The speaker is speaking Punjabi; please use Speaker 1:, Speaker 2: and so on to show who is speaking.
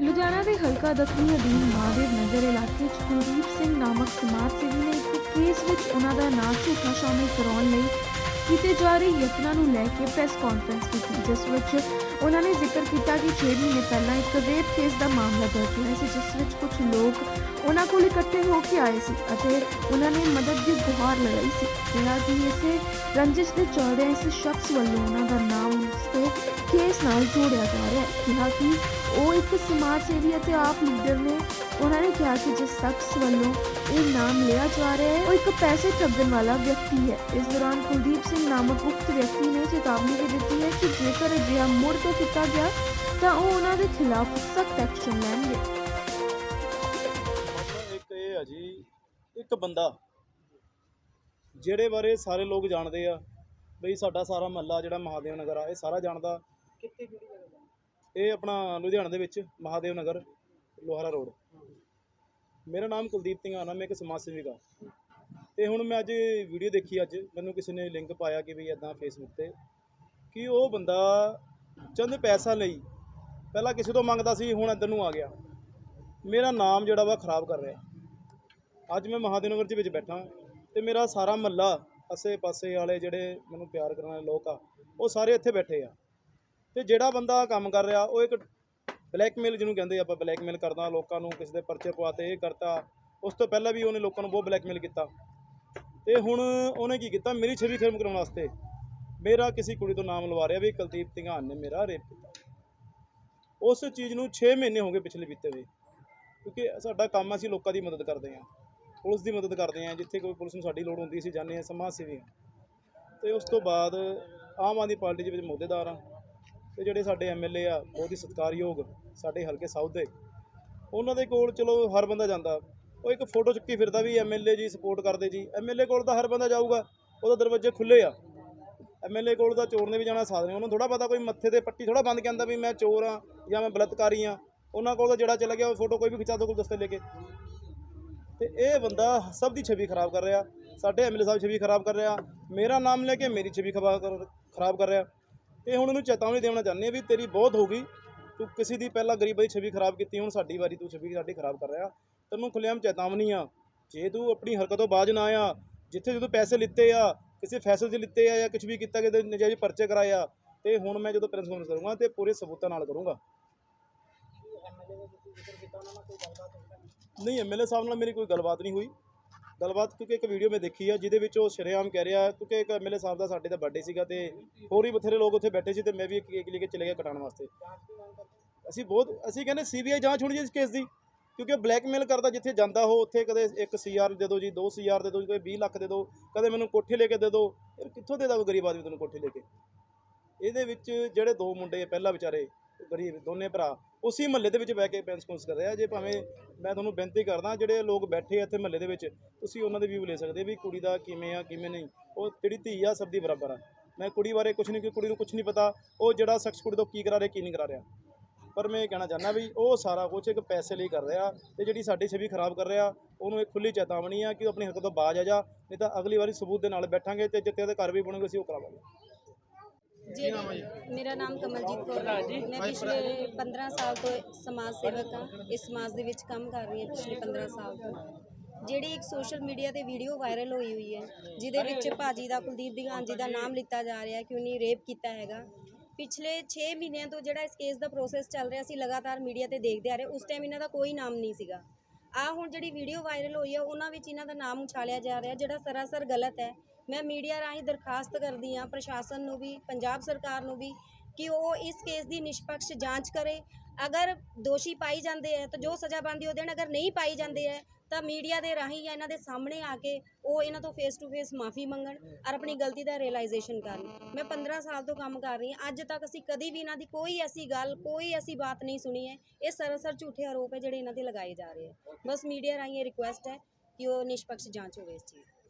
Speaker 1: ਲੁਧਿਆਣਾ ਦੇ ਹਲਕਾ ਦੱਖਣੀ ਅਧੀਨ ਮਹਾਦੇਵ ਨਗਰ ਇਲਾਕੇ 'ਚ ਕੁਲਦੀਪ ਸਿੰਘ ਨਾਮਕ ਸਮਾਜ ਸੇਵੀ ਨੇ ਇੱਕ ਕੇਸ ਵਿੱਚ ਉਹਨਾਂ ਦਾ ਨਾਂ ਝੂਠਾ ਸ਼ਾਮਿਲ ਕਰਾਉਣ ਲਈ ਕੀਤੇ ਜਾ ਰਹੇ ਯਤਨਾਂ ਨੂੰ ਲੈ ਕੇ ਪ੍ਰੈਸ ਕਾਨਫਰੰਸ ਕੀਤੀ, ਜਿਸ ਵਿੱਚ ਉਹਨਾਂ ਨੇ ਜ਼ਿਕਰ ਕੀਤਾ ਕਿ 6 ਮਹੀਨੇ ਪਹਿਲਾਂ ਇੱਕ ਰੇਪ ਕੇਸ ਦਾ ਮਾਮਲਾ ਦਰਜ ਹੋਇਆ ਸੀ, ਜਿਸ ਵਿੱਚ ਕੁਝ ਲੋਕ ਉਹਨਾਂ ਕੋਲ ਇਕੱਠੇ ਹੋ ਕੇ ਆਏ ਸੀ ਅਤੇ ਉਹਨਾਂ ਨੇ ਮਦਦ ਦੀ ਗੁਹਾਰ ਲਗਾਈ ਸੀ। ਕਿਹਾ ਕਿ ਇਸੇ ਰੰਜਿਸ਼ ਦੇ ਚੱਲਦਿਆਂ ਇਸ ਸ਼ਖਸ ਵੱਲੋਂ ਉਹਨਾਂ ਦਾ ਨਾਮ ਨਾਲ ਜੋੜਿਆ ਜਾ ਰਿਹਾ ਹੈ। ਕਿਹਾ ਕਿ ਉਹ ਇੱਕ ਸਮਾਜ ਸੇਵੀ ਅਤੇ ਆਪ ਲੀਡਰ ਨੇ ਉਹਨਾਂ ਨੇ ਕਿਹਾ ਕਿ ਜਿਸ ਸ਼ਖਸ ਵੱਲੋਂ ਇਹ ਨਾਮ ਲਿਆ ਜਾ ਰਿਹਾ ਹੈ, ਉਹ ਇੱਕ ਪੈਸੇ ਠੱਗਣ ਵਾਲਾ ਵਿਅਕਤੀ ਹੈ। ਇਸ ਦੌਰਾਨ ਕੁਲਦੀਪ ਸਿੰਘ ਨਾਮਕ ਉਕਤ ਵਿਅਕਤੀ ਨੇ ਚੇਤਾਵਨੀ ਵੀ ਦਿੱਤੀ ਹੈ ਕਿ ਜੇਕਰ ਅਜਿਹਾ ਮੁੜ ਤੋਂ ਕੀਤਾ ਗਿਆ, ਤਾਂ ਉਹ ਉਹਨਾਂ ਦੇ ਖਿਲਾਫ ਸਖਤ ਐਕਸ਼ਨ ਲੈਣਗੇ।
Speaker 2: ਇੱਕ ਇਹ ਆ ਜੀ, ਇੱਕ ਬੰਦਾ, ਜਿਹੜੇ ਬਾਰੇ ਸਾਰੇ ਲੋਕ ਜਾਣਦੇ ਆ, ਬਈ ਸਾਡਾ ਸਾਰਾ ਮਹੱਲਾ ਜਿਹੜਾ ਮਹਾਦੇਵ ਨਗਰ ਆ, ਇਹ ਸਾਰਾ ਜਾਣਦਾ।
Speaker 3: ਕਿੱਥੇ ਕਿਹੜੀ ਜਗ੍ਹਾ
Speaker 2: ਇਹ ਆਪਣਾ ਲੁਧਿਆਣਾ ਦੇ ਵਿੱਚ ਮਹਾਦੇਵ ਨਗਰ, ਲੋਹਾਰਾ ਰੋਡ। ਮੇਰਾ ਨਾਮ ਕੁਲਦੀਪ ਸਿੰਘ ਆਨਾ ਮੈਂ ਇੱਕ ਸਮਾਜ ਸੇਵੀਕ ਆ। ਤੇ ਹੁਣ ਮੈਂ ਅੱਜ ਵੀਡੀਓ ਦੇਖੀ ਅੱਜ, ਮੈਨੂੰ ਕਿਸੇ ਨੇ ਲਿੰਕ ਪਾਇਆ ਕਿ ਵੀ ਇਦਾਂ ਫੇਸਬੁੱਕ ਤੇ ਕਿ ਉਹ ਬੰਦਾ ਚੰਦ ਪੈਸਾ ਲਈ ਪਹਿਲਾਂ ਕਿਸੇ ਤੋਂ ਮੰਗਦਾ ਸੀ, ਹੁਣ ਇੱਧਰ ਨੂੰ ਆ ਗਿਆ। ਮੇਰਾ ਨਾਮ ਜਿਹੜਾ ਵਾ ਖਰਾਬ ਕਰ ਰਿਹਾ। ਅੱਜ ਮੈਂ ਮਹਾਦੇਵ ਨਗਰ ਦੇ ਵਿੱਚ ਬੈਠਾ ਤੇ ਮੇਰਾ ਸਾਰਾ ਮਹੱਲਾ ਆਸੇ ਪਾਸੇ ਵਾਲੇ ਜਿਹੜੇ ਮੈਨੂੰ ਪਿਆਰ ਕਰਨ ਵਾਲੇ ਲੋਕ ਆ, ਉਹ ਸਾਰੇ ਇੱਥੇ ਬੈਠੇ ਆ। ਤੇ ਜਿਹੜਾ ਬੰਦਾ ਕੰਮ ਕਰ ਰਿਹਾ, ਉਹ ਇੱਕ ਬਲੈਕਮੇਲ ਜਿਹਨੂੰ ਕਹਿੰਦੇ ਆਪਾਂ ਬਲੈਕਮੇਲ ਕਰਦਾ, ਲੋਕਾਂ ਨੂੰ ਕਿਸੇ ਦੇ ਪਰਚੇ ਪਵਾਤੇ ਇਹ ਕਰਤਾ, ਉਸ ਤੋਂ ਪਹਿਲਾਂ ਵੀ ਉਹਨੇ ਲੋਕਾਂ ਨੂੰ ਬਹੁਤ ਬਲੈਕਮੇਲ ਕੀਤਾ। ਤੇ ਹੁਣ ਉਹਨੇ ਕੀ ਕੀਤਾ, ਮੇਰੀ ਛਵੀ ਖਤਮ ਕਰਾਉਣ ਵਾਸਤੇ ਮੇਰਾ ਕਿਸੇ ਕੁੜੀ ਤੋਂ ਨਾਮ ਲਵਾ ਰਿਹਾ ਵੀ ਕੁਲਦੀਪ ਧਿੰਗਾਨ ਨੇ ਮੇਰਾ ਰੇਪ ਕੀਤਾ। ਉਸ ਚੀਜ਼ ਨੂੰ 6 ਮਹੀਨੇ ਹੋ ਗਏ ਪਿਛਲੇ ਬੀਤੇ ਹੋਏ, ਕਿਉਂਕਿ ਸਾਡਾ ਕੰਮ ਅਸੀਂ ਲੋਕਾਂ ਦੀ ਮਦਦ ਕਰਦੇ ਹਾਂ, ਪੁਲਿਸ ਦੀ ਮਦਦ ਕਰਦੇ ਹਾਂ, ਜਿੱਥੇ ਕੋਈ ਪੁਲਿਸ ਨੂੰ ਸਾਡੀ ਲੋੜ ਹੁੰਦੀ ਸੀ ਜਾਂਦੇ ਹਾਂ, ਸਮਾਜ ਸੇਵੀ ਹਾਂ। ਤੇ ਉਸ ਤੋਂ ਬਾਅਦ ਆਮ ਆਦਮੀ ਪਾਰਟੀ ਦੇ ਵਿੱਚ ਮੋਹਦੇਦਾਰ ਹਾਂ। ਤੇ ਜਿਹੜੇ ਸਾਡੇ ਐਮਐਲਏ ਆ, ਬਹੁਤ ਹੀ ਸਤਿਕਾਰਯੋਗ ਸਾਡੇ ਹਲਕੇ ਸਾਊਥ ਦੇ, ਉਹਨਾਂ ਦੇ ਕੋਲ ਚਲੋ ਹਰ ਬੰਦਾ ਜਾਂਦਾ। ਉਹ ਇੱਕ ਫੋਟੋ ਚੁੱਕੀ ਫਿਰਦਾ ਵੀ ਐਮਐਲਏ ਜੀ ਸਪੋਰਟ ਕਰਦੇ ਜੀ। ਐਮਐਲਏ ਕੋਲ ਤਾਂ ਹਰ ਬੰਦਾ ਜਾਊਗਾ, ਉਹਦਾ ਦਰਵਾਜ਼ੇ ਖੁੱਲੇ ਆ। ਐਮਐਲਏ ਕੋਲ ਤਾਂ ਚੋਰ ਨੇ ਵੀ ਜਾਣਾ ਸਾਧ ਉਹਨੂੰ ਥੋੜਾ ਪਤਾ ਕੋਈ ਮੱਥੇ ਤੇ ਪੱਟੀ ਥੋੜਾ ਬੰਦ ਕਹਿੰਦਾ ਵੀ ਮੈਂ ਚੋਰ ਆ ਜਾਂ ਮੈਂ ਬਲਤਕਾਰੀ ਆ। ਉਹਨਾਂ ਕੋਲ ਤਾਂ ਜਿਹੜਾ ਚਲਾ ਗਿਆ, ਉਹ ਫੋਟੋ ਕੋਈ ਵੀ ਖਿਚਾ ਦੋ ਕੋਲ ਦਸਤੇ ਲੈ ਕੇ। ਤੇ ਇਹ ਬੰਦਾ ਸਭ ਦੀ ਛਵੀ ਖਰਾਬ ਕਰ ਰਿਹਾ, ਸਾਡੇ ਐਮਐਲਏ ਸਾਹਿਬ ਛਵੀ ਖਰਾਬ ਕਰ ਰਿਹਾ। ਮੇਰਾ ਨਾਮ ਲੈ ਕੇ ਮੇਰੀ ਛਵੀ ਖਰਾਬ ਕਰ ਖਰਾਬ ਕਰ ਰਿਹਾ। ਤੇ ਹੁਣ ਉਹਨੂੰ ਚੇਤਾਵਨੀ ਦੇਣਾ ਚਾਹੁੰਦੇ ਆ ਵੀ ਤੇਰੀ ਬਹੁਤ ਹੋ ਗਈ। ਤੂੰ ਕਿਸੇ ਦੀ ਪਹਿਲਾਂ ਗਰੀਬਾਂ ਦੀ ਛਵੀ ਖਰਾਬ ਕੀਤੀ ਹੁਣ ਸਾਡੀ ਵਾਰੀ ਤੂੰ ਛਵੀ ਸਾਡੀ ਖਰਾਬ ਕਰ ਰਿਹਾ। ਤੈਨੂੰ ਖੁੱਲ੍ਹੇਆਮ ਚੇਤਾਵਨੀ ਆ। ਜੇ ਤੂੰ ਆਪਣੀ ਹਰਕਤ ਤੋਂ ਬਾਜ ਨਾ ਆਇਆ ਜਿੱਥੇ ਜਦੋਂ ਪੈਸੇ ਲਿੱਤੇ ਆ ਕਿਸੇ ਫੈਸਲੇ 'ਚ ਲਿੱਤੇ ਆ ਜਾਂ ਕੁਝ ਵੀ ਕੀਤਾ ਕਿਤੇ ਨਜਾਇਜ਼ ਪਰਚੇ ਕਰਾਇਆ ਤੇ ਹੁਣ ਮੈਂ ਜਦੋਂ ਪ੍ਰਿੰਸ ਕਾਨਫਰੰਸ ਕਰੂੰਗਾ ਤੇ ਪੂਰੇ ਸਬੂਤਾਂ ਨਾਲ ਕਰੂੰਗਾ। ਨਹੀਂ? ਐਮਐਲਏ ਸਾਹਿਬ ਨਾਲ ਮੇਰੀ ਕੋਈ ਗੱਲਬਾਤ ਨਹੀਂ ਹੋਈ। ਗੱਲਬਾਤ ਕਿਉਂਕਿ ਇੱਕ ਵੀਡੀਓ ਮੈਂ ਦੇਖੀ ਆ, ਜਿਹਦੇ ਵਿੱਚ ਉਹ ਸ਼ਰੇਆਮ ਕਹਿ ਰਿਹਾ, ਕਿਉਂਕਿ ਇੱਕ ਐਮਐਲਏ ਸਾਹਿਬ ਦਾ ਸਾਡੇ ਦਾ ਬਰਥਡੇ ਸੀਗਾ ਤੇ ਹੋਰ ਹੀ ਬਥੇਰੇ ਲੋਕ ਉੱਥੇ ਬੈਠੇ ਸੀ ਤੇ ਮੈਂ ਵੀ ਇੱਕ ਕੇਕ ਲੈ ਕੇ ਚਲੇ ਗਿਆ ਕਟਾਉਣ ਵਾਸਤੇ। ਅਸੀਂ ਬਹੁਤ, ਅਸੀਂ ਕਹਿੰਦੇ ਸੀਬੀਆਈ ਜਾਂਚ ਹੋਣੀ ਚਾਹੀਦੀ ਇਸ ਕੇਸ ਦੀ, ਕਿਉਂਕਿ ਬਲੈਕਮੇਲ ਕਰਦਾ ਜਿੱਥੇ ਜਾਂਦਾ ਉਹ, ਉੱਥੇ ਕਦੇ 1 ਸੀਆਰ ਦੇ ਦਿਓ ਜੀ 2 ਸੀਆਰ ਦੇ ਦਿਓ ਜੀ, ਕੋਈ 20 ਲੱਖ ਦੇ ਦਿਓ, ਕਦੇ ਮੈਨੂੰ ਕੋਠੀ ਲੈ ਕੇ ਦੇ ਦਿਓ। ਯਾਰ ਕਿੱਥੋਂ ਦੇ ਦਾਂ ਗਰੀਬ ਆਦਮੀ ਤੈਨੂੰ ਕੋਠੀ ਲੈ ਕੇ? ਇਹਦੇ ਵਿੱਚ ਜਿਹੜੇ ਦੋ ਮੁੰਡੇ, ਪਹਿਲਾਂ ਵਿਚਾਰੇ ਗਰੀਬ ਦੋਨੇ ਭਰਾ ਉਸੇ ਮਹੱਲੇ ਦੇ ਵਿੱਚ ਬਹਿ ਕੇ ਪੈਂਸ ਕੁੰਸ ਕਰ ਰਿਹਾ। ਜੇ ਭਾਵੇਂ ਮੈਂ ਤੁਹਾਨੂੰ ਬੇਨਤੀ ਕਰਦਾ, ਜਿਹੜੇ ਲੋਕ ਬੈਠੇ ਆ ਇੱਥੇ ਮਹੱਲੇ ਦੇ ਵਿੱਚ, ਤੁਸੀਂ ਉਹਨਾਂ ਦੇ ਵਿਊ ਲੈ ਸਕਦੇ ਵੀ ਕੁੜੀ ਦਾ ਕਿਵੇਂ ਆ, ਕਿਵੇਂ ਨਹੀਂ। ਉਹ ਜਿਹੜੀ ਧੀ ਆ, ਸਭ ਦੀ ਬਰਾਬਰ ਆ। ਮੈਂ ਕੁੜੀ ਬਾਰੇ ਕੁਝ ਨਹੀਂ ਕਿ ਕੁੜੀ ਨੂੰ ਕੁਝ ਨਹੀਂ ਪਤਾ। ਉਹ ਜਿਹੜਾ ਸ਼ਖਸ ਕੁੜੀ ਤੋਂ ਕੀ ਕਰਾ ਰਿਹਾ, ਕੀ ਨਹੀਂ ਕਰਾ ਰਿਹਾ। ਪਰ ਮੈਂ ਇਹ ਕਹਿਣਾ ਚਾਹੁੰਦਾ ਵੀ ਉਹ ਸਾਰਾ ਕੁਝ ਇੱਕ ਪੈਸੇ ਲਈ ਕਰ ਰਿਹਾ ਤੇ ਜਿਹੜੀ ਸਾਡੀ ਛਵੀ ਖਰਾਬ ਕਰ ਰਿਹਾ, ਉਹਨੂੰ ਇੱਕ ਖੁੱਲੀ ਚੇਤਾਵਨੀ ਆ ਕਿ ਉਹ ਆਪਣੀ ਹਰਕਤ ਤੋਂ ਬਾਜ ਆ ਜਾ, ਨਹੀਂ ਤਾਂ ਅਗਲੀ ਵਾਰੀ ਸਬੂਤ ਦੇ ਨਾਲ ਬੈਠਾਂਗੇ ਤੇ ਜਿੱਤੇ ਉਹਦੇ ਘਰ ਵੀ ਬਣੂਗੇ, ਅਸੀਂ ਉਹ ਕਰਾਵਾਂਗੇ।
Speaker 4: ਜਿਹੜੀ ਮੇਰਾ ਨਾਮ ਕਮਲਜੀਤ ਕੌਰ ਹੈ। ਮੈਂ ਪਿਛਲੇ 15 ਸਾਲ ਤੋਂ ਸਮਾਜ ਸੇਵਕ ਹਾਂ। ਇਸ ਸਮਾਜ ਦੇ ਵਿੱਚ ਕੰਮ ਕਰ ਰਹੀ ਹਾਂ ਪਿਛਲੇ 15 ਸਾਲ ਤੋਂ। ਜਿਹੜੀ ਇੱਕ ਸੋਸ਼ਲ ਮੀਡੀਆ ਤੇ ਵੀਡੀਓ ਵਾਇਰਲ ਹੋਈ ਹੋਈ ਹੈ, ਜਿਹਦੇ ਵਿੱਚ ਭਾਜੀ ਦਾ, ਕੁਲਦੀਪ ਦਿਗਾਨ ਜੀ ਦਾ ਨਾਮ ਲਿੱਤਾ ਜਾ ਰਿਹਾ ਕਿ ਉਹਨੇ ਰੇਪ ਕੀਤਾ ਹੈਗਾ। ਪਿਛਲੇ 6 ਮਹੀਨਿਆਂ ਤੋਂ ਜਿਹੜਾ ਇਸ ਕੇਸ ਦਾ ਪ੍ਰੋਸੈਸ ਚੱਲ ਰਿਹਾ ਸੀ ਲਗਾਤਾਰ ਮੀਡੀਆ ਤੇ ਦੇਖਦੇ ਆ ਰਹੇ, ਉਸ ਟਾਈਮ ਇਹਨਾਂ ਦਾ ਕੋਈ ਨਾਮ ਨਹੀਂ ਸੀਗਾ। ਆ ਹੁਣ ਜਿਹੜੀ ਵੀਡੀਓ ਵਾਇਰਲ ਹੋਈ ਹੈ, ਉਹਨਾਂ ਵਿੱਚ ਇਹਨਾਂ ਦਾ ਨਾਮ ਉਛਾਲਿਆ ਜਾ ਰਿਹਾ, ਜਿਹੜਾ ਸਰਾਸਰ ਗਲਤ ਹੈ। ਮੈਂ ਮੀਡੀਆ ਰਾਹੀਂ ਦਰਖਾਸਤ ਕਰਦੀ ਹਾਂ, ਪ੍ਰਸ਼ਾਸਨ ਨੂੰ ਵੀ, ਪੰਜਾਬ ਸਰਕਾਰ ਨੂੰ ਵੀ, ਕਿ ਉਹ ਇਸ ਕੇਸ ਦੀ ਨਿਸ਼ਪਕਸ਼ ਜਾਂਚ ਕਰੇ। ਅਗਰ ਦੋਸ਼ੀ ਪਾਈ ਜਾਂਦੇ ਹੈ ਤਾਂ ਜੋ ਸਜ਼ਾ ਬਣਦੀ ਉਹ ਦੇਣ ਅਗਰ ਨਹੀਂ ਪਾਈ ਜਾਂਦੇ ਹੈ ਤਾਂ ਮੀਡੀਆ ਦੇ ਰਾਹੀਂ ਜਾਂ ਇਹਨਾਂ ਦੇ ਸਾਹਮਣੇ ਆ ਕੇ ਉਹ ਇਹਨਾਂ ਤੋਂ ਫੇਸ ਟੂ ਫੇਸ ਮਾਫੀ ਮੰਗਣ ਔਰ ਆਪਣੀ ਗਲਤੀ ਦਾ ਰਿਅਲਾਈਜੇਸ਼ਨ ਕਰਨ। ਮੈਂ 15 ਸਾਲ ਤੋਂ ਕੰਮ ਕਰ ਰਹੀ ਹਾਂ, ਅੱਜ ਤੱਕ ਅਸੀਂ ਕਦੀ ਵੀ ਇਹਨਾਂ ਦੀ ਕੋਈ ਐਸੀ ਗੱਲ, ਕੋਈ ਐਸੀ ਬਾਤ ਨਹੀਂ ਸੁਣੀ ਹੈ। ਇਹ ਸਰਸਰ ਝੂਠੇ ਆਰੋਪ ਹੈ ਜਿਹੜੇ ਇਹਨਾਂ ਦੇ ਲਗਾਏ ਜਾ ਰਹੇ ਹੈ ਬਸ ਮੀਡੀਆ ਰਾਹੀਂ ਇਹ ਰਿਕੁਐਸਟ ਹੈ ਕਿ ਉਹ ਨਿਸ਼ਪਕਸ਼ ਜਾਂਚ ਹੋਵੇ ਇਸ ਚੀਜ਼